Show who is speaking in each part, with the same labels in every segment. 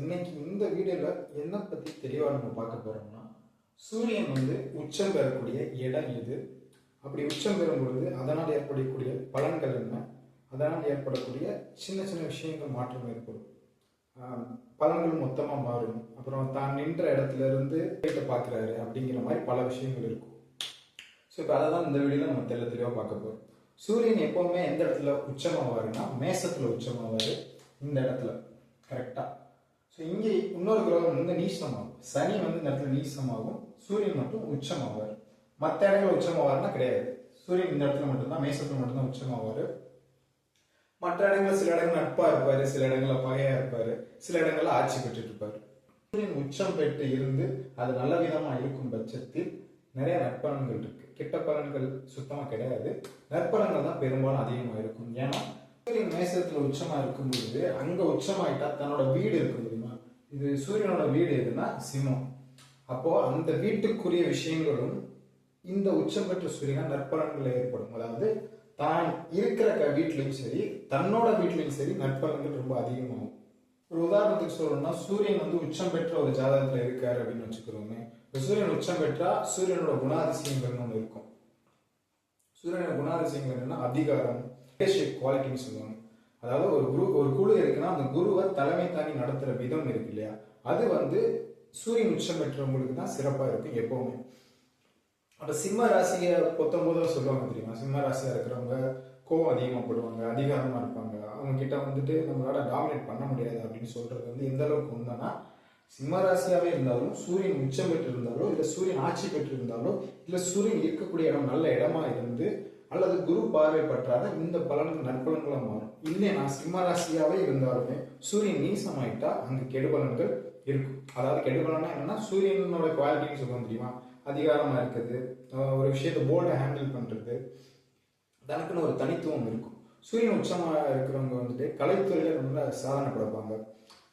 Speaker 1: இன்னைக்கு இந்த வீடியோவில் என்ன பற்றி தெளிவாக நம்ம பார்க்க போகிறோம்னா சூரியன் வந்து உச்சம் பெறக்கூடிய இடம் எது அப்படி உச்சம் பெறும் பொழுது அதனால் ஏற்படக்கூடிய பலன்கள் என்ன? அதனால் ஏற்படக்கூடிய சின்ன சின்ன விஷயங்கள் மாற்றம் ஏற்படும். பலன்கள் மொத்தமாக மாறும். அப்புறம் தான் நின்ற இடத்துல இருந்து வீட்டை பார்க்குறாரு அப்படிங்கிற மாதிரி பல விஷயங்கள் இருக்கும். ஸோ இப்போ அதை தான் இந்த வீடியோவில் நம்ம தெள்ள தெளிவாக பார்க்க போகிறோம் சூரியன் எப்போவுமே எந்த இடத்துல உச்சமாவாருன்னா மேசத்தில் உச்சமாவார் இந்த இடத்துல. கரெக்டாக ஸோ இங்கே இன்னொரு கிரகம் வந்து நீசமாகும் சனி வந்து இந்த இடத்துல நீசமாகும் சூரியன் மட்டும் உச்சமாவார். மற்ற இடங்களில் உச்சமாவார்னா கிடையாது. சூரியன் இந்த இடத்துல மட்டும்தான் மேசத்தில் மட்டும்தான் உச்சமாவார். மற்ற இடங்கள்ல சில இடங்கள் நட்பா இருப்பாரு சில இடங்கள்ல பகையா இருப்பாரு சில இடங்கள்ல ஆட்சி பெற்றுட்டு இருப்பாரு. சூரியன் உச்சம் பெற்று இருந்து அது நல்ல விதமா இருக்கும் பட்சத்தில் நிறைய நற்பலன்கள் இருக்கு. கெட்ட பலன்கள் சுத்தமா கிடையாது. நற்பலன்கள் தான் பெரும்பாலும் அதிகமா இருக்கும். ஏன்னா சூரியன் மேசத்துல உச்சமா இருக்கும் பொழுது அங்க உச்சமாயிட்டா தன்னோட வீடு இருக்கும் இது சூரியனோட வீடு எதுன்னா சிம்மம். அப்போ அந்த வீட்டுக்குரிய விஷயங்களும் இந்த உச்சம் பெற்ற சூரியனா நற்பலன்கள் ஏற்படும். அதாவது தான் இருக்கிற வீட்லையும் சரி தன்னோட வீட்லையும் சரி நற்பலன்கள் ரொம்ப அதிகமாகும். ஒரு உதாரணத்துக்கு சொல்லணும்னா சூரியன் வந்து உச்சம் பெற்ற ஒரு ஜாதகத்துல இருக்காரு அப்படின்னு வச்சுக்கிறோமே சூரியன் உச்சம் பெற்றா சூரியனோட குணாதிசயங்கள்னு ஒன்று இருக்கும். சூரியனோட குணாதிசயங்கள் என்னன்னா அதிகாரம் குவாலிட்டின்னு சொல்லுவாங்க. அதாவது ஒரு குரு ஒரு குழு இருக்குன்னா அந்த குருவை தலைமை தாங்கி நடத்துற விதம் இருக்கு இல்லையா? அது வந்து சூரியன் உச்சம் பெற்றவங்களுக்கு தான் சிறப்பா இருக்கும் எப்பவுமே. அப்ப சிம்ம ராசியை பொத்தம்போது சொல்லுவாங்க தெரியுமா? சிம்ம ராசியா இருக்கிறவங்க கோவம் அதிகமாக படுவாங்க அதிகாரமா இருப்பாங்க. அவங்க கிட்ட வந்துட்டு நம்மளால டாமினேட் பண்ண முடியாது அப்படின்னு சொல்றது வந்து எந்த அளவுக்கு உண்மைன்னா சிம்ம ராசியாவே இருந்தாலும் சூரியன் உச்சம் பெற்றிருந்தாலோ இல்லை இல்ல சூரியன் ஆட்சி பெற்று இருந்தாலோ இல்ல சூரியன் இருக்கக்கூடிய இடம் நல்ல இடமா இருந்து அல்லது குரு பார்வை பற்றாத இந்த பலன்கள் நற்பலன்களாக மாறும். இல்லை நான் ராசியாவே இருந்தாலுமே சூரியன் நீசமாயிட்டா அந்த கெடுபலன்கள் இருக்கும். அதாவது கெடுபலன்னா என்னன்னா சூரியனோட குவாலிட்டின்னு சொல்ல தெரியுமா? அதிகாரமா இருக்குது. ஒரு விஷயத்தை போல்டா ஹேண்டில் பண்றது. தனக்குன்னு ஒரு தனித்துவம் இருக்கும். சூரியன் உச்சமாக இருக்கிறவங்க வந்துட்டு கலைத்துறையில ரொம்ப சாதனை படைப்பாங்க.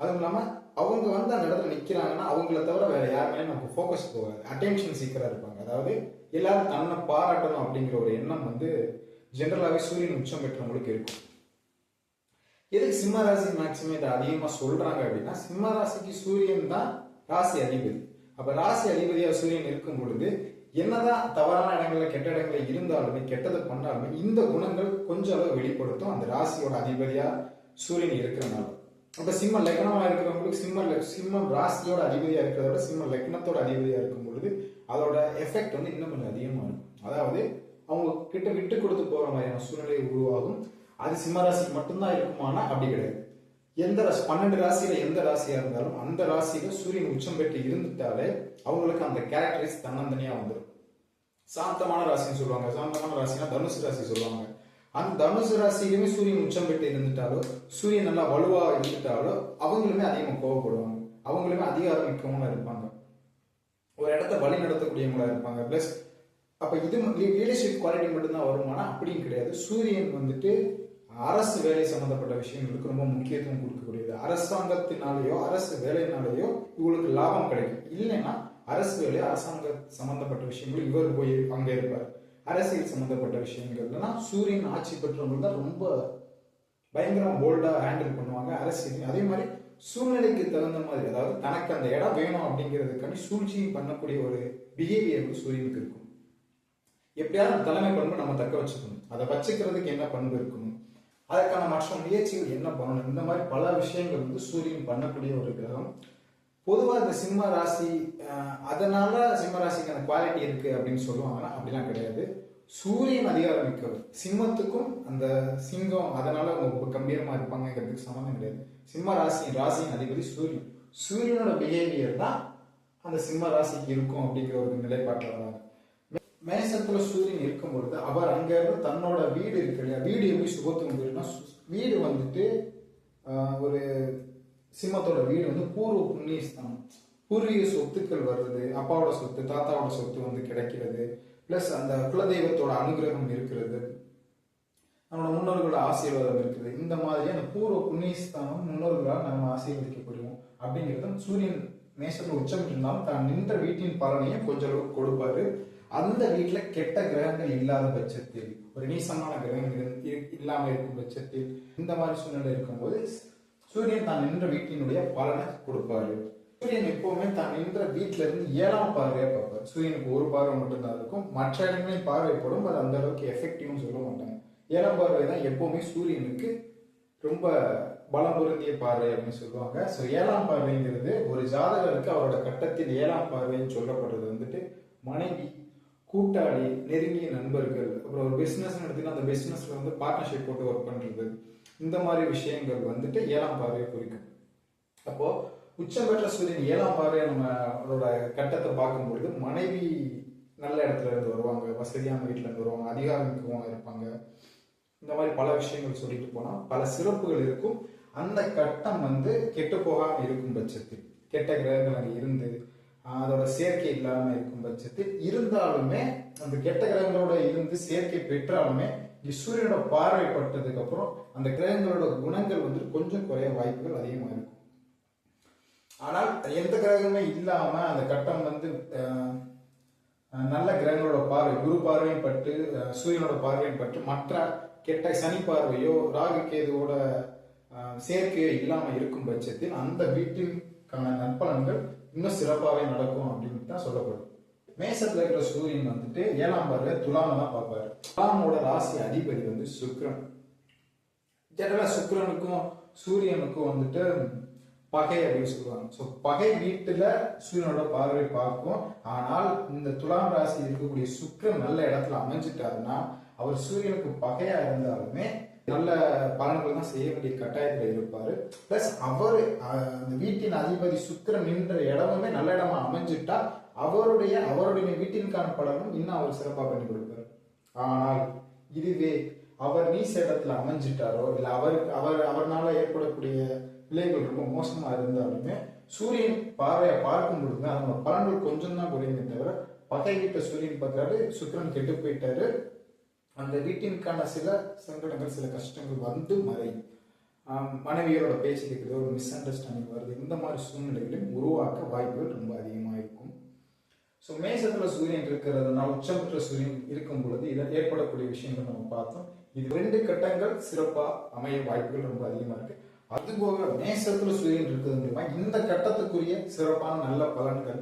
Speaker 1: அதுவும் இல்லாமல் அவங்க வந்து அந்த இடத்துல நிற்கிறாங்கன்னா அவங்கள தவிர வேற யாருமே நமக்கு ஃபோக்கஸ் போகாது. அட்டென்ஷன் சீக்கிரம் இருப்பாங்க. அதாவது எல்லாரும் தன்னை பாராட்டணும் அப்படிங்கிற ஒரு எண்ணம் வந்து ஜென்ரலாகவே சூரியன் உச்சம் பெற்றவங்களுக்கு இருக்கும். எதுக்கு சிம்ம ராசி மேக்சிமம் இதை அதிகமாக சொல்றாங்க அப்படின்னா சிம்ம ராசிக்கு சூரியன் தான் ராசி அதிபதி. அப்ப ராசி அதிபதியா சூரியன் இருக்கும் பொழுது என்னதான் தவறான இடங்கள்ல கெட்ட இடங்கள்ல இருந்தாலுமே கெட்டதை பண்ணாலுமே இந்த குணங்கள் கொஞ்சம் அளவு வெளிப்படுத்தும். அந்த ராசியோட அதிபதியா சூரியன் இருக்கிறனால. அப்ப சிம்ம லக்னமா இருக்கிறவங்களுக்கு சிம்ம சிம்மம் ராசியோட அதிபதியா இருக்கிறத விட சிம்ம லக்னத்தோட அதிபதியா இருக்கும் பொழுது அதோட எஃபெக்ட் வந்து இன்னும் கொஞ்சம் அதிகமாக இருக்கும். அதாவது அவங்க கிட்ட விட்டு கொடுத்து போற மாதிரியான சூழ்நிலை உருவாகும். அது சிம்ம ராசிக்கு மட்டும்தான் இருக்குமானா அப்படி கிடையாது. எந்த ராசி பன்னெண்டு ராசியில எந்த ராசியா இருந்தாலும் அந்த ராசியில சூரியன் உச்சம் பெற்று இருந்துட்டாலே அவங்களுக்கு அந்த கேரக்டரிஸ் தன்னந்தனியா வந்துடும் சாந்தமான ராசின்னு சொல்லுவாங்க. சாந்தமான ராசினா தனுசு ராசி சொல்லுவாங்க. அந்த தனுசு ராசியிலுமே சூரியன் உச்சம் பெற்று இருந்துட்டாலோ சூரியன் நல்லா வலுவா இருந்துட்டாலோ அவங்களுமே அதிகமாக கோவப்படுவாங்க. அவங்களுமே அதிகாரம் மிக்கவங்களா இருப்பாங்க. ஒரு இடத்த வழி நடத்தக்கூடியவங்களா இருப்பாங்க. பிளஸ் அப்ப இது லீடர்ஷிப் குவாலிட்டி மட்டும்தான் வருமானா அப்படின்னு கிடையாது. சூரியன் வந்துட்டு அரசு வேலை சம்பந்தப்பட்ட விஷயங்களுக்கு ரொம்ப முக்கியத்துவம் கொடுக்கக்கூடியது. அரசாங்கத்தினாலேயோ அரசு வேலையினாலேயோ இவங்களுக்கு லாபம் கிடைக்கும். இல்லைன்னா அரசு வேலை அரசாங்க சம்பந்தப்பட்ட விஷயங்கள் இவர் போய் அங்கே இருப்பார். அரசியல் சம்மந்தப்பட்ட விஷயங்கள்னா சூரியன் ஆட்சி பெற்றவங்க தான் ரொம்ப பயங்கரமாக போல்டாக ஹேண்டில் பண்ணுவாங்க அரசியல். அதே மாதிரி சூழ்நிலைக்கு தகுந்த மாதிரி அதாவது தனக்கு அந்த இடம் வேணும் அப்படிங்கிறதுக்காண்டி சூழ்ச்சியும் பண்ணக்கூடிய ஒரு பிஹேவியர் வந்து சூரியனுக்கு இருக்கும். எப்படியாவது தலைமை பண்பு நம்ம தக்க வச்சுக்கணும். அதை வச்சுக்கிறதுக்கு என்ன பண்பு இருக்கணும் அதற்கான மற்ற முயற்சிகள் என்ன பண்ணணும்? இந்த மாதிரி பல விஷயங்கள் வந்து சூரியன் பண்ணக்கூடிய ஒரு கிரகம். பொதுவாக இந்த சிம்ம ராசி அதனால சிம்ம ராசிக்கு அந்த குவாலிட்டி இருக்கு அப்படின்னு சொல்லுவாங்கன்னா அப்படிலாம் கிடையாது. சூரியன் அதிகாரம் மிக்கவர் சிம்மத்துக்கும் அந்த சிங்கம் அதனால அவங்க ரொம்ப கம்பீரமா இருப்பாங்கிறதுக்கு சம்மந்தம் கிடையாது. சிம்ம ராசி ராசியின் அதிபதி சூரியன். சூரியனோட பிஹேவியர் தான் அந்த சிம்ம ராசிக்கு இருக்கும் அப்படிங்கிற ஒரு நிலைப்பாட்டில் வராங்க. மேசத்துல சூரியன் இருக்கும் பொழுது அவர் அங்க இருந்து தன்னோட வீடு இருக்கு இல்லையா? வீடு எப்படி சுகத்துவம் போயிருன்னா வீடு வந்துட்டு ஒரு சிம்மத்தோட வீடு வந்து பூர்வ புண்ணிய ஸ்தானம் பூர்வீக சொத்துக்கள் வருது அப்பாவோட சொத்து தாத்தாவோட சொத்து வந்து கிடைக்கிறது பிளஸ் அந்த குலதெய்வத்தோட அனுகிரகம் இருக்கிறது. நம்மளோட முன்னோர்களோட ஆசீர்வாதம் இருக்குது. இந்த மாதிரியான பூர்வ புண்ணியஸ்தானம் முன்னோர்களால் நம்ம ஆசீர்வதிக்கப்படுவோம் அப்படிங்கிறது சூரியன் மேசத்துல உச்சம் இருந்தாலும் தான் நின்ற வீட்டின் பலனையும் கொஞ்சம் அளவுக்கு கொடுப்பாரு. அந்த வீட்டில் கெட்ட கிரகங்கள் இல்லாத பட்சத்தில் ஒரு நீசமான கிரகங்கள் இல்லாமல் இருக்கும் பட்சத்தில் இந்த மாதிரி சூழ்நிலை இருக்கும்போது சூரியன் தான் நின்ற வீட்டினுடைய பலனை கொடுப்பாரு. சூரியன் எப்பவுமே தான் நின்ற வீட்டுல இருந்து ஏழாம் பார்வையை பார்ப்பார். சூரியனுக்கு ஒரு பார்வை மட்டும்தான் இருக்கும். மற்ற இடங்களையும் பார்வைப்படும். அது அந்த அளவுக்கு எஃபெக்டிவ்னு சொல்ல மாட்டாங்க. ஏழாம் பார்வை தான் எப்பவுமே சூரியனுக்கு ரொம்ப பலம் பொருந்திய பார்வை அப்படின்னு சொல்லுவாங்க. ஸோ ஏழாம் பார்வைங்கிறது ஒரு ஜாதகருக்கு அவரோட கட்டத்தில் ஏழாம் பார்வைன்னு சொல்லப்படுறது வந்துட்டு மனைவி கூட்டாளி நெருங்கிய நண்பர்கள் அப்புறம் ஒரு பிஸ்னஸ் எடுத்தீங்கன்னா அந்த பிஸ்னஸ்ல வந்து பார்ட்னர்ஷிப் போட்டு ஒர்க் பண்றது. இந்த மாதிரி விஷயங்கள் வந்துட்டு ஏழாம் பார்வையை குறிக்கும். அப்போ உச்சம் பெற்ற சூரியன் ஏழாம் பார்வையை நம்ம அதோட கட்டத்தை பார்க்கும்பொழுது மனைவி நல்ல இடத்துல இருந்து வருவாங்க வசதியான வீட்டுல இருந்து வருவாங்க அதிகாரமிக்கவங்க இருப்பாங்க. இந்த மாதிரி பல விஷயங்கள் சொல்லிட்டு போனா பல சிறப்புகள் இருக்கும். அந்த கட்டம் வந்து கெட்டு போகாமல் இருக்கும் பட்சத்தில் கெட்ட கிரகங்கள் அங்கே இருந்து அதோட சேர்க்கை இல்லாமல் இருக்கும் பட்சத்தில் இருந்தாலுமே அந்த கெட்ட கிரகங்களோட இருந்து சேர்க்கை பெற்றாலுமே சூரியனோட பார்வை பட்டதுக்கு அப்புறம் அந்த கிரகங்களோட குணங்கள் வந்து கொஞ்சம் குறைய வாய்ப்புகள் அதிகமாக இருக்கும். ஆனால் எந்த கிரகமே இல்லாம அந்த கட்டம் வந்து நல்ல கிரகங்களோட பார்வை குரு பார்வையும் பட்டு சூரியனோட பார்வையும் பட்டு மற்ற கெட்ட சனி பார்வையோ ராகு கேதுவோட சேர்க்கையோ இல்லாமல் இருக்கும் பட்சத்தில் அந்த வீட்டிற்கான நற்பலன்கள் இன்னும் சிறப்பாகவே நடக்கும் அப்படின்னு தான் சொல்லப்படும். மேசத்துல இருக்கிற சூரியன் வந்துட்டு ஏழாம் பார்வை துலாம தான் பார்ப்பாரு. துலாமோட ராசி அதிபதி வந்து சுக்ரன் ஜெனரலா சுக்ரனுக்கும் சூரியனுக்கும் வந்துட்டு பகை அப்படின்னு சொல்லுவாங்க. ஸோ பகை வீட்டுல சூரியனோட பார்வை பார்க்கும். ஆனால் இந்த துலாம் ராசி இருக்கக்கூடிய சுக்ரன் நல்ல இடத்துல அமைஞ்சிட்டாருன்னா அவர் சூரியனுக்கு பகையா இருந்தாலுமே நல்ல பலன்கள் தான் செய்ய வேண்டிய கட்டாயத்தில் இருப்பாரு. பிளஸ் அவர் அந்த வீட்டின் அதிபதி சுக்கரன் நின்ற இடமுமே நல்ல இடமா அமைஞ்சிட்டா அவருடைய அவருடைய வீட்டிற்கான பலனும் இன்னும் அவர் சிறப்பாக பண்ணி கொடுப்பார். ஆனால் இதுவே அவர் நீச இடத்துல அமைஞ்சிட்டாரோ இல்லை அவருக்கு அவர் அவர்னால ஏற்படக்கூடிய விளைவுகள் ரொம்ப மோசமாக இருந்தாலுமே சூரியன் பார்வையை பார்க்கும் பொழுது அதனோட பலன்கள் கொஞ்சம் தான் குறையுமே தவிர பகை வீட்டை சூரியன் பார்க்கறாரு சுக்கரன் கெட்டு போயிட்டாரு. அந்த வீட்டிற்கான சில சங்கடங்கள் சில கஷ்டங்கள் வந்து மறை. மனைவியரோட பேச்சு ஒரு மிஸ் அண்டர்ஸ்டாண்டிங் வருது. இந்த மாதிரி சூழ்நிலைகளையும் உருவாக்க வாய்ப்புகள் ரொம்ப அதிகமாக இருக்கும் ஸோ மேசத்துல சூரியன் இருக்கிறதுனால உச்சம் பெற்ற சூரியன் இருக்கும் பொழுது இதில் ஏற்படக்கூடிய விஷயங்கள் நம்ம பார்த்தோம். இது ரெண்டு கட்டங்கள் சிறப்பா அமைய வாய்ப்புகள் ரொம்ப அதிகமா இருக்கு. அதுபோக மேசத்துல சூரியன் இருக்கிறது மூலமா இந்த கட்டத்துக்குரிய சிறப்பான நல்ல பலன்கள்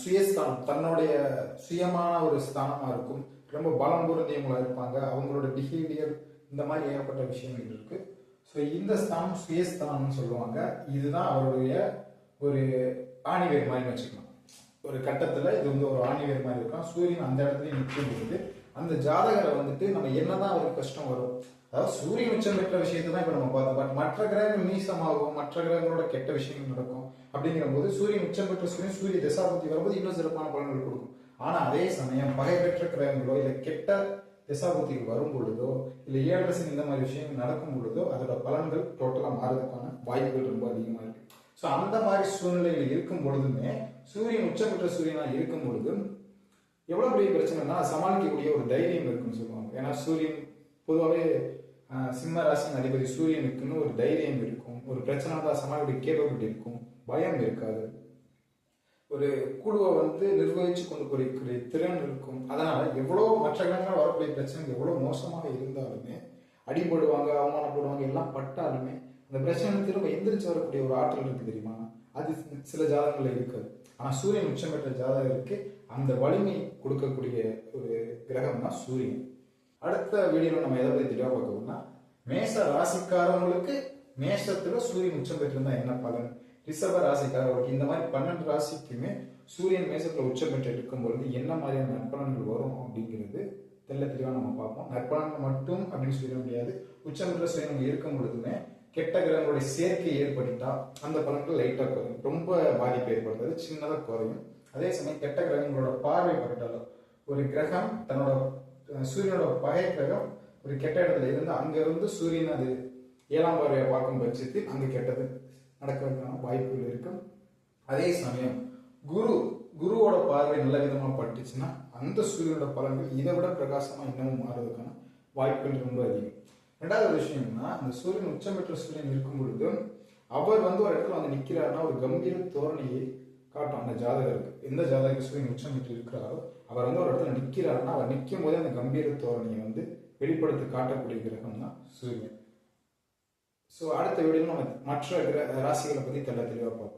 Speaker 1: சுயஸ்தானம் தன்னுடைய சுயமான ஒரு ஸ்தானமா இருக்கும். ரொம்ப பலம் பொருந்தியவங்களா இருப்பாங்க. அவங்களோட பிஹேவியர் இந்த மாதிரி ஏகப்பட்ட விஷயங்கள் இருக்கு. ஸோ இந்த ஸ்தானம் சுயஸ்தானம்னு சொல்லுவாங்க. இதுதான் அவருடைய ஒரு ஆணிவேர் மாதிரி வச்சுக்கலாம் ஒரு கட்டத்தில் இது வந்து ஒரு ஆணிவேர் மாதிரி இருக்கும். சூரியன் அந்த இடத்துல நிற்கும் பொழுது அந்த ஜாதகரை வந்துட்டு நம்ம என்னதான் அவருக்கு கஷ்டம் வரும் அதாவது சூரியன் உச்சம் பெற்ற விஷயத்தை தான் இப்போ நம்ம பார்த்தோம் பட் மற்ற கிரகங்கள் நீசமாகும் மற்ற கிரகங்களோட கெட்ட விஷயங்கள் நடக்கும் அப்படிங்கிற போது சூரியன் உச்சம் பெற்ற சூரியன் சூரிய தசாபுத்தி வரும்போது இன்னும் சிறப்பான பலன்கள் கொடுக்கும். ஆனால் அதே சமயம் பகை பெற்ற கிரகங்களோ இல்லை கெட்ட திசாபுத்திகள் வரும் பொழுதோ இல்லை ஏழரசன் இந்த மாதிரி விஷயங்கள் நடக்கும் பொழுதோ அதோட பலன்கள் டோட்டலாக மாறதுக்கான வாய்ப்புகள் ரொம்ப அதிகமாக இருக்கு. ஸோ அந்த மாதிரி சூழ்நிலைகள் இருக்கும் பொழுதுமே சூரியன் உச்சம் பெற்ற இருக்கும் பொழுது எவ்வளோ பெரிய பிரச்சனைனா சமாளிக்கக்கூடிய ஒரு தைரியம் இருக்குன்னு சொல்லுவாங்க. ஏன்னா சூரியன் பொதுவாகவே சிம்ம ராசியின் அதிபதி சூரியனுக்குன்னு ஒரு தைரியம் இருக்கும். ஒரு பிரச்சனை தான் சமாளிக்க கேப்பபிலிட்டி இருக்கும். பயம் இருக்காது. ஒரு குழுவை வந்து நிர்வகிச்சு கொண்டு போகக்கூடிய திறன் இருக்கும். அதனால் எவ்வளோ மற்ற கிரகங்கள் வரக்கூடிய பிரச்சனைகள் எவ்வளோ மோசமாக இருந்தாலுமே அடிபடுவாங்க அவமானப்படுவாங்க எல்லாம் பட்டாலுமே அந்த பிரச்சனை திரும்ப எந்திரிச்சு வரக்கூடிய ஒரு ஆற்றல் இருக்கு தெரியுமா? அது சில ஜாதகங்களில் இருக்காது. ஆனால் சூரியன் உச்சம் பெற்ற ஜாதகருக்கு அந்த வலிமை கொடுக்கக்கூடிய ஒரு கிரகம் தான் சூரியன். அடுத்த வீடியோவில் நம்ம எதை பற்றி தெளிவாக பார்க்கணும்னா மேச ராசிக்காரவங்களுக்கு மேஷத்தில் சூரியன் உச்சம் பெற்றிருந்தா என்ன பலன்? ரிஷப ராசிக்காரர்களுக்கு இந்த மாதிரி பன்னெண்டு ராசிக்குமே சூரியன் மேசத்தில் உச்சம் பெற்று இருக்கும் பொழுது என்ன மாதிரியான நற்பலன்கள் வரும் அப்படிங்கிறது தெல்ல தெளிவாக நம்ம பார்ப்போம். நற்பலன்கள் மட்டும் அப்படின்னு சொல்ல முடியாது. உச்சம் பெற்ற சூரியன் இருக்கும் பொழுதுமே கெட்ட கிரகங்களுடைய சேர்க்கை ஏற்பட்டுட்டா அந்த பலன்கள் லைட்டாக குறையும். ரொம்ப பாதிப்பு ஏற்படுறது சின்னதாக குறையும். அதே சமயம் கெட்ட கிரகங்களோட பார்வை பட்டாலும் ஒரு கிரகம் தன்னோட சூரியனோட பகை கிரகம் ஒரு கெட்ட இடத்துல இருந்து அங்கிருந்து சூரியன் அது ஏழாம் பார்வையை பார்க்கும் பட்சத்தில் அங்கு கெட்டது நடக்கிறதுக்கான வாய்ப்புகள் இருக்கும். அதே சமயம் குரு குருவோட பார்வை நல்ல விதமாக பட்டுச்சுன்னா அந்த சூரியனோட பலன்கள் இதை விட பிரகாசமாக இன்னமும் மாறுவதற்கான வாய்ப்புகள் ரொம்ப அதிகம். ரெண்டாவது விஷயம்னா அந்த சூரியன் உச்சம் பெற்ற சூரியன் இருக்கும் பொழுது அவர் வந்து ஒரு இடத்துல வந்து நிற்கிறாருன்னா ஒரு கம்பீர தோரணையை காட்டும் அந்த ஜாதகருக்கு எந்த ஜாதகருக்கு சூரியன் உச்சம் பெற்று இருக்கிறாரோ அவர் வந்து ஒரு இடத்துல நிற்கிறாருன்னா அவர் நிற்கும் போதே அந்த கம்பீர தோரணையை வந்து வெளிப்படுத்தி காட்டக்கூடிய கிரகம் தான் சூரியன். ஸோ அடுத்த வீடியோவில் நம்ம மற்ற கிர- ராசிகளை பற்றி தெல்ல தெளிவாக பார்ப்போம்.